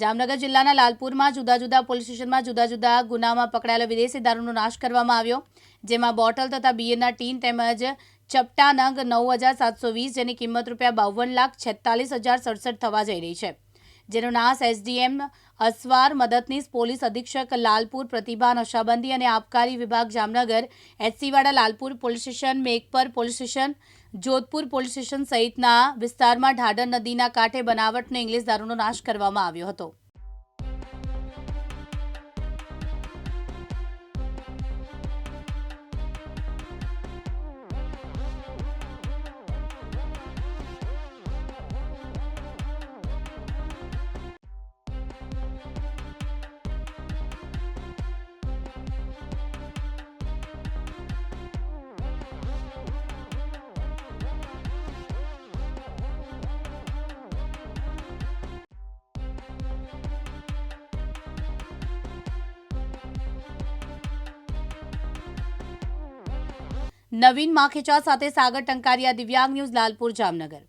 જામનગર જિલ્લાના લાલપુરમાં જુદા જુદા પોલીસ સ્ટેશનમાં જુદા જુદા ગુનામાં પકડાયેલો વિદેશી દારૂનો નાશ કરવામાં આવ્યો. જેમાં બોટલ તથા બિયરના ટીન તેમજ ચપટા નંગ નવ હજાર સાતસો વીસ જેની કિંમત રૂપિયા બાવન લાખ છેતાલીસ હજાર સડસઠ થવા જઈ રહી છે. જેનો નાશ એસડીએમ અસવાર મદદનીશ પોલીસ અધિક્ષક લાલપુર પ્રતિભા નશાબંધી અને આબકારી વિભાગ Jamnagar એચસીવાડા Lalpur police station, Meghpar police station, Jodhpur police station સહિતના વિસ્તારમાં ઢાઢર નદીના કાંઠે બનાવટનો ઇંગ્લિશ દારૂનો નાશ કરવામાં આવ્યો હતો. નવીન માખેચા સાથે સાગર ટંકારિયા દિવ્યાંગ ન્યૂઝ લાલપુર જામનગર